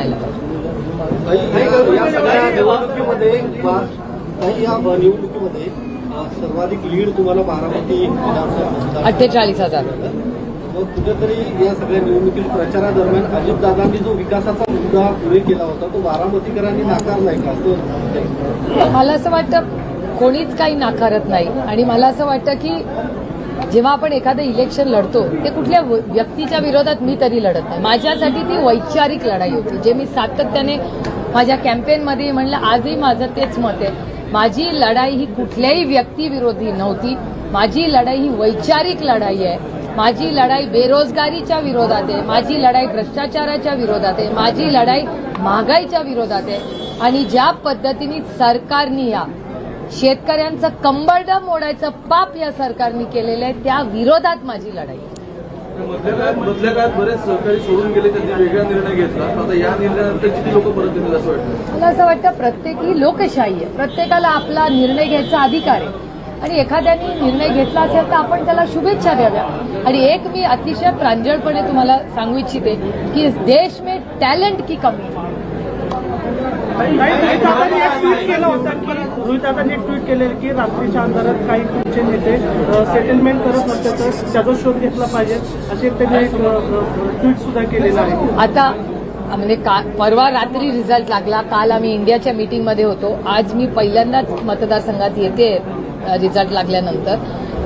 लढायला पाहिजे. सर्वाधिक लीड तुम्हाला बारामती अठ्ठेचाळीस हजार. मग कुठेतरी या सगळ्या निवडणुकीत प्रचारादरम्यान अजितदादांनी जो विकासाचा मुद्दा पुढे केला होता तो बारामतीकरांनी नाकारलाय का? असं मला असं वाटतं कोणीच काही नाकारत नाही. आणि मला असं वाटतं की जेव्हा आपण एखादं इलेक्शन लढतो ते कुठल्या व- व्यक्तीच्या विरोधात मी तरी लढत नाही. माझ्यासाठी ती वैचारिक लढाई होती जे मी सातत्याने माझ्या कॅम्पेनमध्ये म्हणलं आजही माझं तेच मत आहे. माझी लढाई ही कुठल्याही व्यक्तीविरोधी नव्हती. माझी लढाई ही वैचारिक लढाई आहे. माझी लढाई बेरोजगारीच्या विरोधात आहे. माझी लढाई भ्रष्टाचाराच्या विरोधात आहे. माझी लढाई महागाईच्या विरोधात आहे. आणि ज्या पद्धतीने सरकारने या शेतकऱ्यांचं कंबरडं मोडायचं पाप या सरकारने केलेलं आहे. त्या विरोधात माझी लढाई. मधल्या काळात मधल्या काळात बरेच सहकारी सोडून गेले त्यांनी वेगळा निर्णय घेतला. आता या निर्णयानंतर किती लोक परत येतील असं वाटतं? मला असं वाटतं प्रत्येकी लोकशाही आहे. प्रत्येकाला आपला निर्णय घ्यायचा अधिकार आहे. आणि एखाद्याने निर्णय घेतला असेल तर आपण त्याला शुभेच्छा द्याव्या. आणि एक मी अतिशय प्रांजळपणे तुम्हाला सांगू इच्छिते की देश में टॅलेंट की कमी. केला होता की रोहित ट्विट केलेलं की रात्रीच्या अंधारात काही तुमचे नेते सेटलमेंट करत नसते तर त्याचा शोध घेतला पाहिजे असे त्यांनी एक ट्विट सुद्धा केलेलं आहे. आता म्हणजे का परवा रात्री रिझल्ट लागला. काल आम्ही इंडियाच्या मीटिंगमध्ये होतो. आज मी पहिल्यांदाच मतदारसंघात येते रिझल्ट लागल्यानंतर.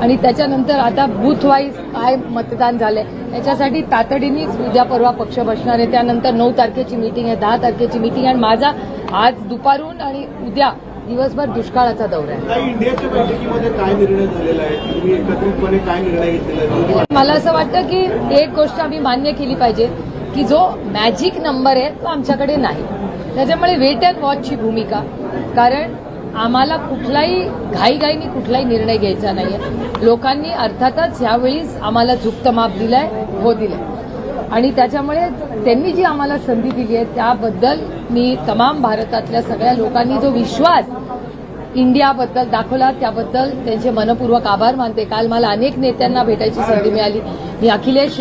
आणि त्याच्यानंतर आता बूथ वाईज काय मतदान झालंय याच्यासाठी तातडीनेच उद्या परवा पक्ष बसणार आहे. त्यानंतर नऊ तारखेची मीटिंग आहे दहा तारखेची मीटिंग आणि माझा आज दुपारून आणि उद्या दिवसभर दुष्काळाचा दौरा आहे. काही इंडियाच्या बैठकीमध्ये काय निर्णय झालेला आहे? तुम्ही एकत्रितपणे काय निर्णय घेतलेला आहे? मला असं वाटतं की एक गोष्ट आम्ही मान्य केली पाहिजे की जो मॅजिक नंबर आहे तो आमच्याकडे नाही. त्याच्यामुळे वेट अँड वॉचची भूमिका. कारण आम्हाला कुठलाही घाईघाईनी कुठलाही निर्णय घ्यायचा नाहीये. लोकांनी अर्थातच यावेळीच आम्हाला झुकतं माप दिलंय हो दिलंय. आणि त्याच्यामुळे त्यांनी जी आम्हाला संधी दिली आहे त्याबद्दल मी तमाम भारतातल्या सगळ्या लोकांनी जो विश्वास इंडियाबद्दल दाखवला त्याबद्दल त्यांचे मनपूर्वक आभार मानते. काल मला अनेक नेत्यांना भेटायची संधी मिळाली. मी अखिलेश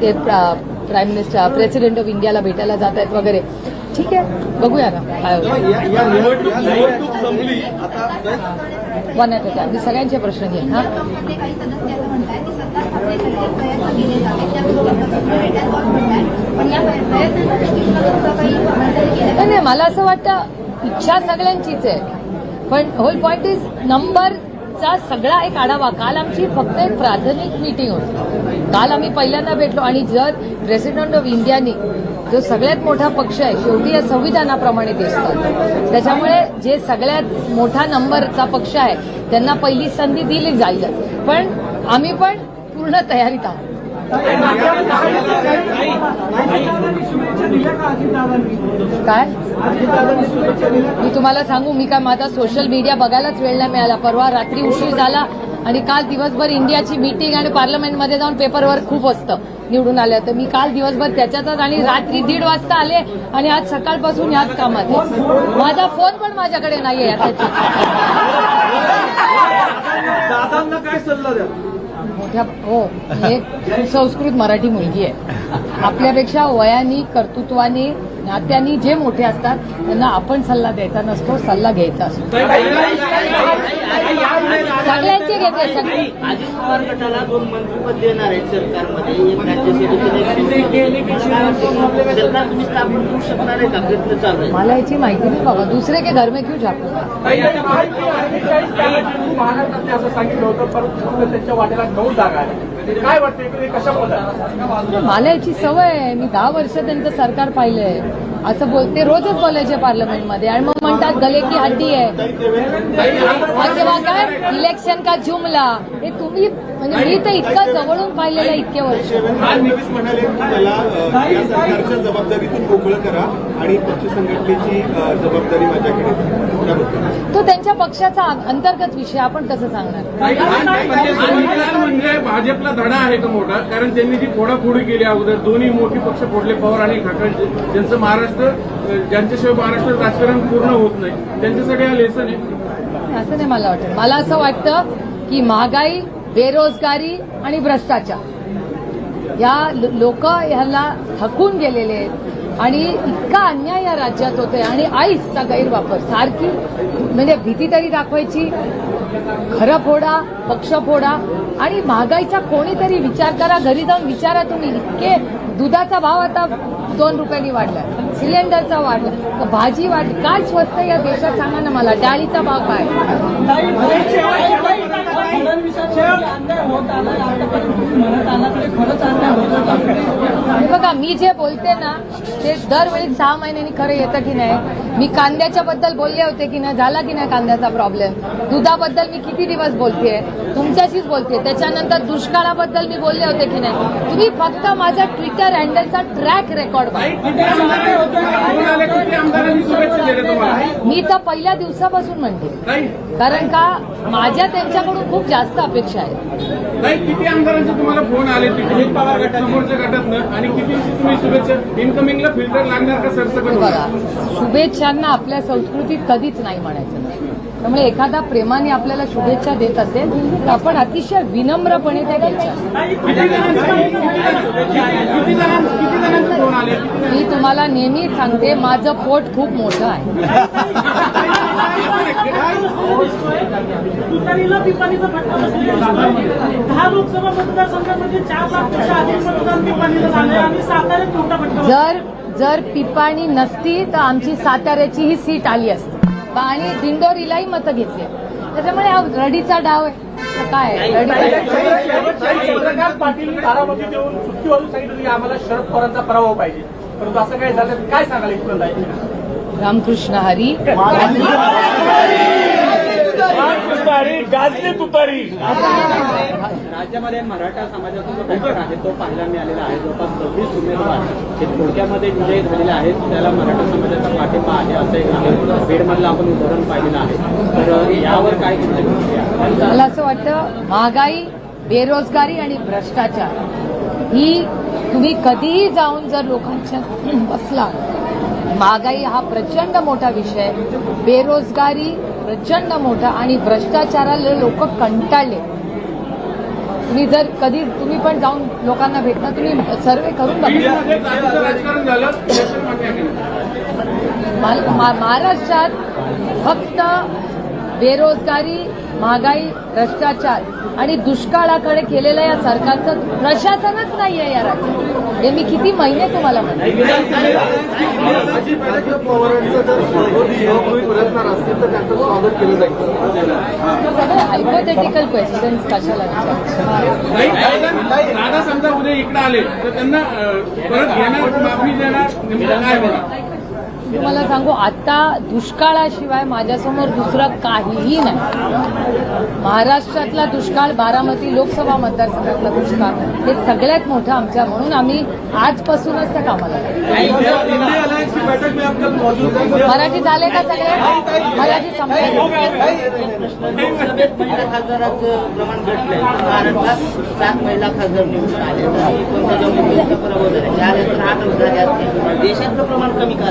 ते प्राईम मिनिस्टर प्रेसिडेंट ऑफ इंडियाला भेटायला जात आहेत वगैरे. ठीक आहे बघूया ना काय होतं. वन ॲट अ मी सगळ्यांचे प्रश्न घेईन हा? नाही मला असं वाटतं इच्छा सगळ्यांचीच आहे. पण होल पॉइंट इज आजचा सगळा एक आढावा. काल आमची फक्त एक प्राथमिक मीटिंग होती. काल आम्ही पहिल्यांदा भेटलो आणि जर प्रेसिडेंट ऑफ इंडियानी जो सगळ्यात मोठा पक्ष आहे शेवटी या संविधानाप्रमाणे दिसतात. त्याच्यामुळे जे सगळ्यात मोठा नंबरचा पक्ष आहे त्यांना पहिली संधी दिली जाईलच. पण आम्ही पण पूर्ण तयारीत आहोत. काय? मी तुम्हाला सांगू मी काय माझा सोशल मीडिया बघायलाच वेळ नाही मिळाला. परवा रात्री उशीर झाला आणि काल दिवसभर इंडियाची मीटिंग आणि पार्लमेंटमध्ये जाऊन पेपरवर खूप असतं निवडून आलं तर मी काल दिवसभर त्याच्यातच आणि रात्री दीड वाजता आले आणि आज सकाळपासून याच कामात आहे. माझा फोन पण माझ्याकडे नाहीये याच्याची दादांना काय सल्ला द्या? मोठ्या हो मी सुसंस्कृत मराठी मुलगी आहे. आपल्यापेक्षा वयाने कर्तृत्वाने नात्यांनी जे मोठे असतात त्यांना आपण सल्ला द्यायचा नसतो सल्ला घ्यायचा असतो. सगळ्यांचे घेते सगळे. अजित पवार गटाला दोन मंत्रिपद देणार आहेत सरकारमध्ये. एक राज्यसभेचे सरकार. तुम्ही स्थापन करू शकणार आहे का? प्रयत्न चालू आहे. मला याची माहिती नाही बाबा. दुसरे के घर में क्यों झाकू? महाराष्ट्रात असं सांगितलं होतं परंतु त्यांच्या वाट्याला नऊ जागा आहेत. काय वाटतं मला याची सवय आहे. मी दहा वर्ष त्यांचं सरकार पाहिलंय. असं बोलते रोजच बोलायचे पार्लमेंटमध्ये आणि मग म्हणतात गले की हड्डी आहे. आणि तेव्हा काय इलेक्शन का जुमला? हे तुम्ही म्हणजे मी तर इतकं जवळून पाहिलेलं आहे इतके वर्ष. म्हणाले सरकारच्या जबाबदारीतून मोकळं करा आणि पक्ष संघटनेची जबाबदारी माझ्याकडे तो त्यांच्या पक्षाचा अंतर्गत विषय आपण कसं सांगणार? म्हणजे भाजपला धडा आहे का मोठा कारण त्यांनी जी फोडाफोडी केली अगोदर दोन्ही मोठी पक्ष फोडले पवार आणि ठाकरे ज्यांचं महाराष्ट्र ज्यांच्याशिवाय महाराष्ट्र राजकारण पूर्ण होत नाही. त्यांच्यासाठी हा लेसन आहे. असं नाही मला वाटत. मला असं वाटतं की महागाई बेरोजगारी आणि भ्रष्टाचार या लोक ह्याला थकून गेलेले आहेत. आणि इतका अन्याय या राज्यात होतोय आणि आईसचा गैरवापर. सारखी म्हणजे भीती तरी दाखवायची खरं फोडा पक्ष फोडा आणि महागाईचा कोणीतरी विचार करा घरी जाऊन विचारा तुम्ही इतके दुधाचा भाव आता दोन रुपयांनी वाढलाय सिलेंडरचा वाढला भाजी वाढली काय स्वस्त या देशात सांगा ना मला डाळीचा भाव काय? हे बघा मी जे बोलते ना ते दरवेळी सहा महिन्यांनी खरं येतं की नाही? मी कांद्याच्या बद्दल बोलले होते की नाही? झाला की नाही कांद्याचा प्रॉब्लेम दुधाबद्दल मी किती दिवस बोलतेय तुमच्याशीच बोलते. त्याच्यानंतर दुष्काळाबद्दल मी बोलले होते की नाही? तुम्ही फक्त माझा ट्विटर हँडलचा ट्रॅक रेकॉर्ड मी तर पहिल्या दिवसापासून म्हणते. कारण का माझ्या त्यांच्याकडून खूप जास्त अपेक्षा आहेत. नाही किती आमदारांचे तुम्हाला फोन आले समोरच्या गटातनं आणि किती तुम्ही शुभेच्छा. इन्कमिंगला फिल्टर लागणार का सरसकट होणार? बघा शुभेच्छांना आपल्या संस्कृतीत कधीच नाही म्हणायचं. त्यामुळे एखादा प्रेमाने आपल्याला शुभेच्छा देत असेल तर आपण अतिशय विनम्रपणे त्या घ्यायच्या. मी तुम्हाला नेहमी सांगते माझं पोट खूप मोठं आहे. जर जर पिपाणी नसती तर आमची साताऱ्याची ही सीट आली असती. आणि दिंडोरीलाही मतं घेतली त्याच्यामुळे हा रडीचा डाव आहे. तर काय? रडीचा पाटील तारामती देऊन सुट्टी वाजून सांगितलं की आम्हाला शरद पवारांचा पराभव पाहिजे. परंतु असं काय झालं तर काय सांगाल इथपर्यंत? रामकृष्ण हरी. तुतारी गाजली तुतारी. राज्यामध्ये मराठा समाजाचा जो पॅटर्न आहे तो पाहायला मिळालेला आहे. जवळपास सव्वीस उमेदवार हे थोडक्यामध्ये विजयी झालेले आहेत. त्याला मराठा समाजाचा पाठिंबा आहे असं एक आहे. बीडमधलं आपण उदाहरण पाहिलेलं आहे. तर यावर काय? मला असं वाटतं महागाई बेरोजगारी आणि भ्रष्टाचार ही तुम्ही कधीही जाऊन जर लोकांच्या बसला महागाई हा प्रचंड मोठा विषय आहे. बेरोजगारी प्रचंड मोठा आणि भ्रष्टाचाराला लोक कंटाळले. तुम्ही जर कधी तुम्ही पण जाऊन लोकांना भेटणार तुम्ही सर्वे करून बघा. महाराष्ट्रात फक्त बेरोजगारी महागाई भ्रष्टाचार आणि दुष्काळाकडे केलेलं या सरकारचं प्रशासनच नाही आहे या राज्यात हे मी किती महिने तुम्हाला सगळे हायपोथेटिकल क्वेश्चन्स कशाला विचारायचे? समजा उद्या इकडे आले तर त्यांना परत घेणार माफी देणार काय होणार तुम्हाला सांगू आता दुष्काळाशिवाय माझ्यासमोर दुसरं काहीही नाही. महाराष्ट्रातला दुष्काळ बारामती लोकसभा मतदारसंघातला दुष्काळ हे सगळ्यात मोठं आमच्या म्हणून आम्ही आजपासूनच त्या कामाला मराठी झाले का सगळे? मराठी प्रमाण कमी का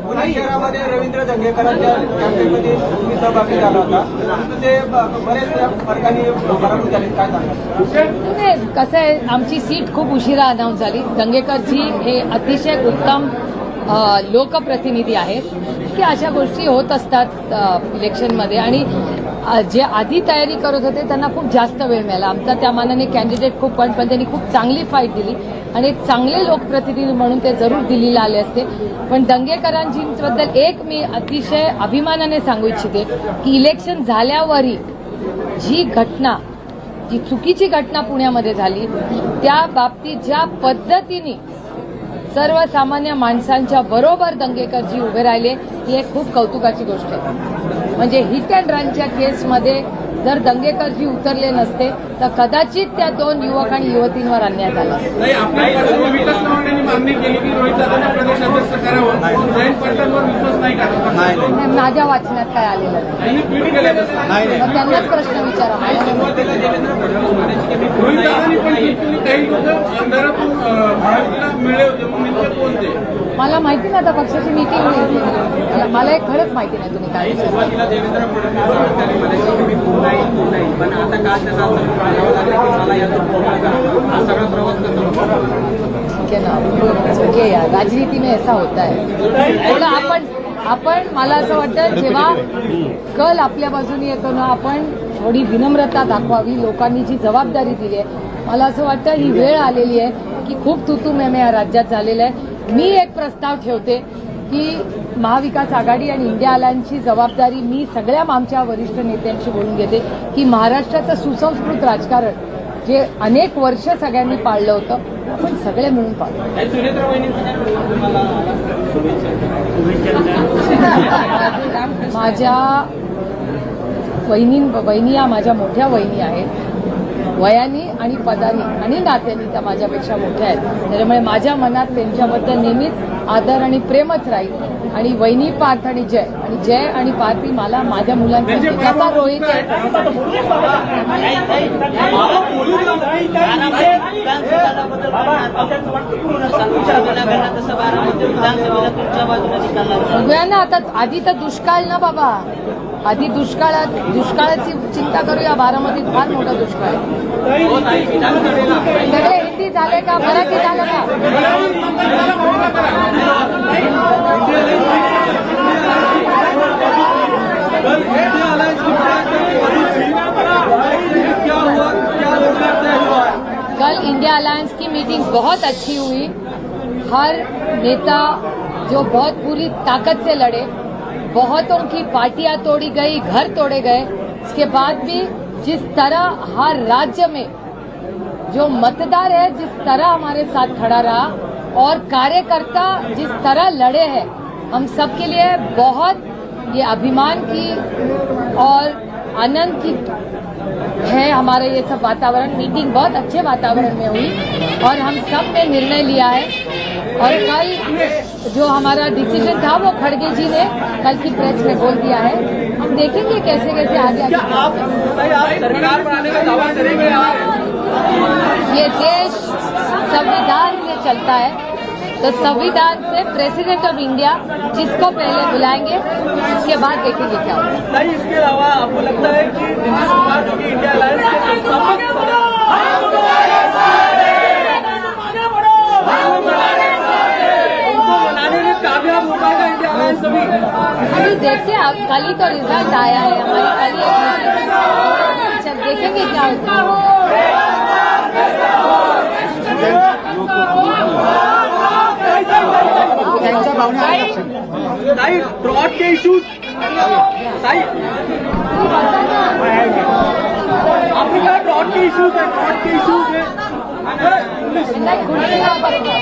पुणे शहरामध्ये रवींद्र दंगेकरांच्या कॅम्पेनमध्ये तुम्ही सहभागी झाला होता. ते बरेच फरकाने पराभूत झाले. काय सांगाल? कसं आहे आमची सीट खूप उशिरा अनाऊन्स झाली. दंगेकरजी हे अतिशय उत्तम लोकप्रतिनिधी आहेत. की अशा गोष्टी होत असतात इलेक्शनमध्ये आणि जे आधी तयारी करत होते त्यांना खूप जास्त वेळ मिळाला. आमचा त्या मानाने कॅन्डिडेट खूप पण पण त्यांनी खूप चांगली फाईट दिली. आणि एक चांगले लोकप्रतिनिधी म्हणून ते जरूर दिल्लीला आले असते. पण दंगेकरांजीबद्दल एक मी अतिशय अभिमानाने सांगू इच्छिते की इलेक्शन झाल्यावरही जी घटना जी चुकीची घटना पुण्यामध्ये झाली त्या बाबतीत ज्या पद्धतीने सर्वसामान्य माणसांच्या बरोबर दंगेकरजी उभे राहिले ही एक खूप कौतुकाची गोष्ट आहे. म्हणजे हिट अँड रनच्या केसमध्ये जर दंगेकरजी उतरले नसते तर कदाचित त्या दोन युवक आणि युवतींवर का नाही, माझ्या वाचण्यात काय आलेलं नाही. त्यांनाच प्रश्न विचारा. मला माहिती नाही आता पक्षाची मीटिंग मला मला एक खरंच माहिती नाही तुम्ही काय येईल पुन्हा येईल पण आता त्यांना मला यातून हा सगळा प्रवास कसा राजनीति में ऐसा होता है. थोडं आपण आपण मला असं वाटतं जेव्हा कल आपल्या बाजूने येतो ना आपण थोडी विनम्रता दाखवावी लोकांनी जी जबाबदारी दिली आहे. मला असं वाटतं ही वेळ आलेली आहे की खूप तुतू मेमे या राज्यात झालेलं आहे. मी एक प्रस्ताव ठेवते की महाविकास आघाडी आणि इंडिया अलायन्सची जबाबदारी मी सगळ्या आमच्या वरिष्ठ नेत्यांशी बोलून घेते की महाराष्ट्राचं सुसंस्कृत राजकारण जे अनेक वर्ष सगळ्यांनी पाळलं होतं आपण सगळे मिळून पाळलं? माझ्या वहिनी वहिनी या माझ्या मोठ्या वहिनी आहेत वयानी आणि पदानी आणि नात्यानी त्या माझ्यापेक्षा मोठ्या आहेत. त्याच्यामुळे माझ्या मनात त्यांच्याबद्दल नेहमीच आदर आणि प्रेमच राहील. आणि वहिनी पार्थ आणि जय. आणि जय आणि पार्थी मला माझ्या मुलांसाठी कसा रोहित. आहे बघूया ना आता आधी तर दुष्काळ ना बाबा. आधी दुष्काळात दुष्काळाची चिंता करूया. बारामतीत फार मोठा दुष्काळ आहे. सगळे हिंदी झाले का? मराठी झालं का? कल इंडिया अलायंस की मीटिंग बहुत अच्छी हुई। हर नेता जो बहुत पूरी ताकत से लड़े बहुतों की पार्टियाँ तोड़ी गई, घर तोड़े गए। इसके बाद भी जिस तरह हर राज्य में जो मतदार है, जिस तरह हमारे साथ खड़ा रहा और कार्यकर्ता जिस तरह लड़े हैं, हम सबके लिए बहुत ये अभिमान की और आनंद की है हमारा ये सब वातावरण। मीटिंग बहुत अच्छे वातावरण में हुई और हम सबने निर्णय लिया है। और कल जो हमारा डिसीज़न था वो खड़गे जी ने कल की प्रेस में बोल दिया है। हम देखेंगे कैसे कैसे आगे आगे। आप सरकार बनाने का दावा करेंगे आप ये देश संविधान से चलता है। तो संविधान से प्रेसिडेंट ऑफ़ इंडिया जिसको पहले बुलाएँगे उसके बाद देखेंगे क्या है नहीं इसके अलावा आपको लगता है कि जो कि इंडिया हो? अभी? देखते हैं अब कल ही तो रिज़ल्ट आया है हमारी कल ही एक मीटिंग देखेंगे क्या होता है ताई ड्रॉट के इश्यूज ताई आपने कहा ड्रॉट के इश्यूज है ड्रॉट के इश्यूज है। नहीं, खुर्ची ना पकड़ो।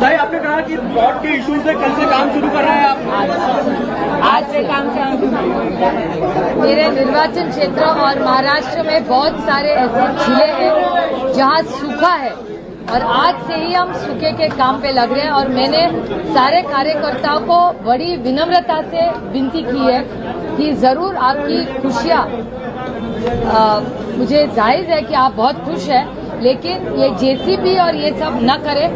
ताई आपने कहा कि प्लॉट के इश्यूज़ से कल से काम शुरू कर रहे हैं आप। आज से काम मेरे निर्वाचन क्षेत्र और महाराष्ट्र में बहुत सारे ऐसे ज़िले हैं जहाँ सूखा है और आज से ही हम सूखे के काम पे लग रहे हैं और मैंने सारे कार्यकर्ताओं को बड़ी विनम्रता से विनती की है कि ज़रूर आपकी खुशियाँ मुझे जायज़ है कि आप बहुत खुश हैं। लेकिन ये जेसीबी और ये सब न करे।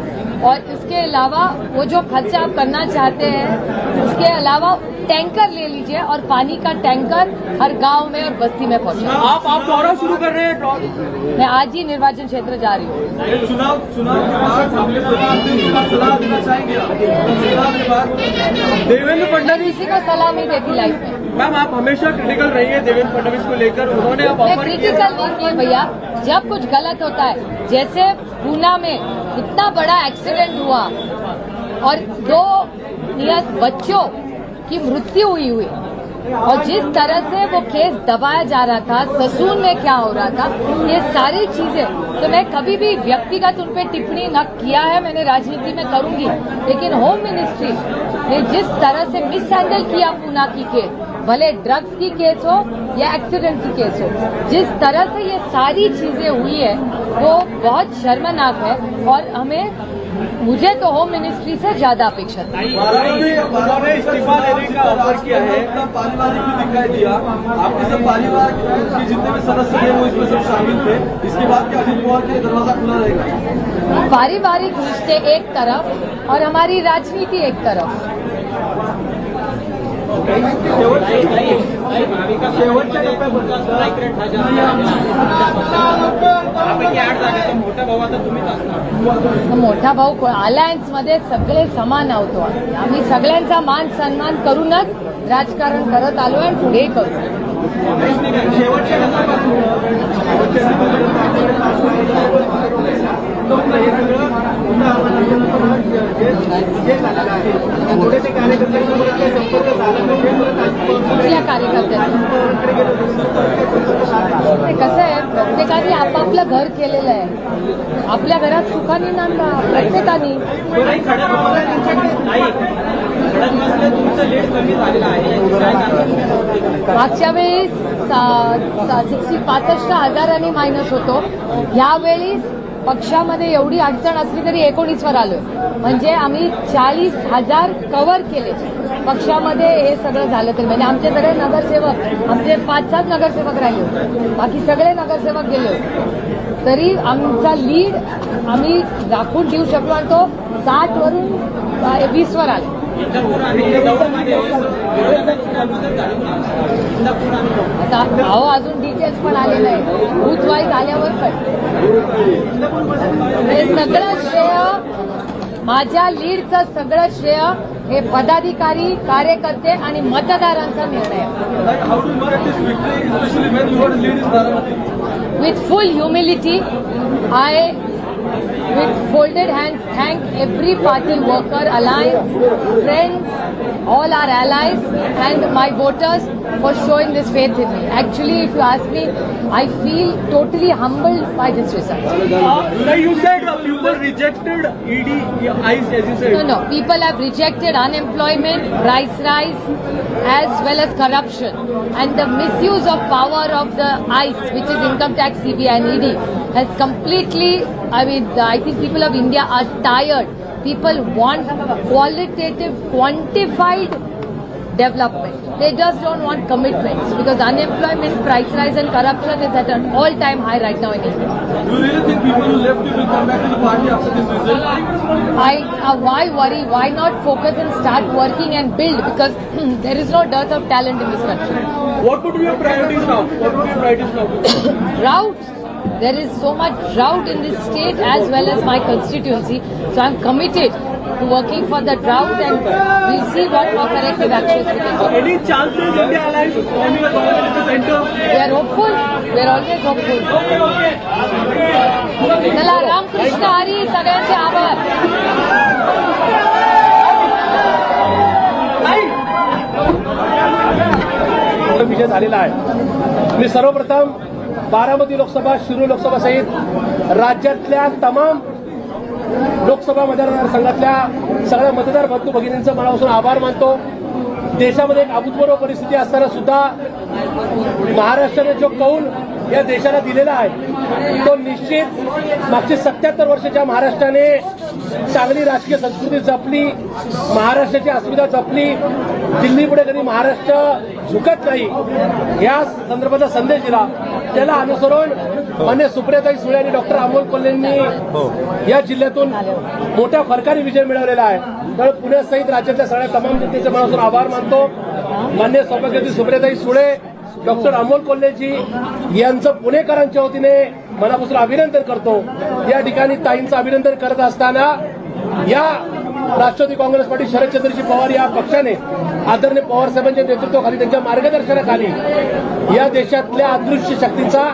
और इसके अलावा वो जो खर्चा आप करना चाहते हैं उसके अलावा टैंकर ले लीजिए और पानी का टैंकर हर गाँव में और बस्ती में पहुँचे। आप आप दौरा शुरू कर रहे हैं मैं आज ही निर्वाचन क्षेत्र जा रही हूँ। चुनाव चुनाव के बाद सलाह देना चाहेंगे देवेंद्र फडणवीस को सलाह नहीं देती लाइफ में। मैम आप हमेशा क्रिटिकल रही है देवेंद्र फडणवीस को लेकर। उन्होंने मैं ऑफ़र क्रिटिकल नहीं किए भैया। जब कुछ गलत होता है जैसे पूना में इतना बड़ा एक्सीडेंट हुआ और दो नियत बच्चों की मृत्यु हुई हुई और जिस तरह से वो केस दबाया जा रहा था ससून में क्या हो रहा था ये सारी चीज़ें तो मैं कभी भी व्यक्तिगत उन पे टिप्पणी न किया है मैंने राजनीति में करूँगी। लेकिन होम मिनिस्ट्री ने जिस तरह से मिस हैंडल किया पूना की केस भले ड्रग्स की केस हो या एक्सीडेंट की केस हो जिस तरह से ये सारी चीज़ें हुई है वो बहुत शर्मनाक है और हमें मुझे तो होम मिनिस्ट्री से ज़्यादा अपेक्षा थी इस्तीफा देने का ऑफ़र किया है। अपना पारिवारिक भी दिखाई दिया। आपके सब परिवार के जितने भी सदस्य थे वो इसमें सब शामिल थे। इसके बाद क्या अजित पवार के दरवाज़ा खुला रहेगा? पारिवारिक रिश्ते एक तरफ़ और हमारी राजनीति एक तरफ़। शेवटच्या मोठा भाऊ तुम्हीच असणार मोठा भाऊ अलायन्समध्ये सगळे समान आहोत आम्ही. आम्ही सगळ्यांचा मान सन्मान करूनच राजकारण करत आलो आणि पुढे करू कुठल्या कार्यकर्त्यांना ते कसं आहे प्रत्येकाने आपापलं घर केलेलं आहे. आपल्या घरात सुखाने नांदा प्रत्येकाने. मागच्या वेळी सिक्स्टी पासष्ट हजारांनी मायनस होतो यावेळी पक्षामध्ये एवढी अडचण असली तरी एकोणीसवर आलोय. म्हणजे आम्ही चाळीस हजार कव्हर केले. पक्षामध्ये हे सगळं झालं तरी. म्हणजे आमचे सगळे नगरसेवक आमचे पाच सात नगरसेवक राहिले बाकी सगळे नगरसेवक गेले तरी आमचा लीड आम्ही राखून देऊ शकलो आणि तो साठ वरून वीसवर आला. आता अहो अजून डिटेल्स पण आले नाही बूथ वाईज आल्यावर पण. हे सगळं श्रेय माझ्या लीडचं सगळं श्रेय हे पदाधिकारी कार्यकर्ते आणि मतदारांचा निर्णय. With full humility I with folded hands, thank every party worker, alliance, friends, all our allies, and my voters for showing this faith in me. Actually, if you ask me, I feel totally humbled by this result. Uh, you said people rejected ED ICE as you said. No, no. People have rejected unemployment, price rise, as well as corruption. And the misuse of power of the ICE, which is income tax, CBI and ED, has completely, I mean, I think people of India are tired. People want qualitative, quantified development. They just don't want commitments because unemployment, price rise and corruption is at an all-time high right now in India. Do you really think people who left you will come back to the party after this result? I, uh, why worry? Why not focus and start working and build? Because there is no dearth of talent in this country. What would be your priorities now? What would be your priorities now? Drought. There is so much drought in this state as well as my constituency. So I'm committed working for the drought and we'll see what more corrective actions we can take. Any chances India Alliance is forming a government in the center? We are hopeful. We are always hopeful. चला रामकृष्ण हरी सगळ्यांचे आभार विजय झालेला आहे मी सर्वप्रथम बारामती लोकसभा शिरूर लोकसभा सहित राज्यातल्या तमाम लोकसभा मतदारसंघातल्या सगळ्या मतदार बंधू भगिनींचं मनापासून आभार मानतो. देशामध्ये एक अभूतपूर्व परिस्थिती असताना सुद्धा महाराष्ट्राने जो कौल या देशाला दिलेला आहे तो निश्चित मागची सत्याहत्तर वर्षाच्या महाराष्ट्राने चांगली राजकीय संस्कृती जपली महाराष्ट्राची अस्मिता जपली दिल्लीपुढे कधी महाराष्ट्र झुकत नाही या संदर्भाचा संदेश दिला. त्याला अनुसरून मान्य सुप्रियाताई सुळे आणि डॉक्टर अमोल कोल्हेंनी या जिल्ह्यातून मोठ्या फरकाने विजय मिळवलेला आहे. त्यामुळे पुण्यासहित राज्यातल्या सगळ्या तमाम जनतेचे मनापासून आभार मानतो. मान्य सौभाग्यवती सुप्रियाताई सुळे डॉक्टर अमोल कोल्हेजी यांचं पुणेकरांच्या वतीने मनापासून अभिनंदन करतो. या ठिकाणी ताईंचं अभिनंदन करत असताना या राष्ट्रवादी काँग्रेस पार्टी शरदचंद्रजी पवार या पक्षाने आदरणीय पवार साहेबांच्या नेतृत्वाखाली त्यांच्या मार्गदर्शनाखाली या देशातल्या अदृश्य शक्तींचा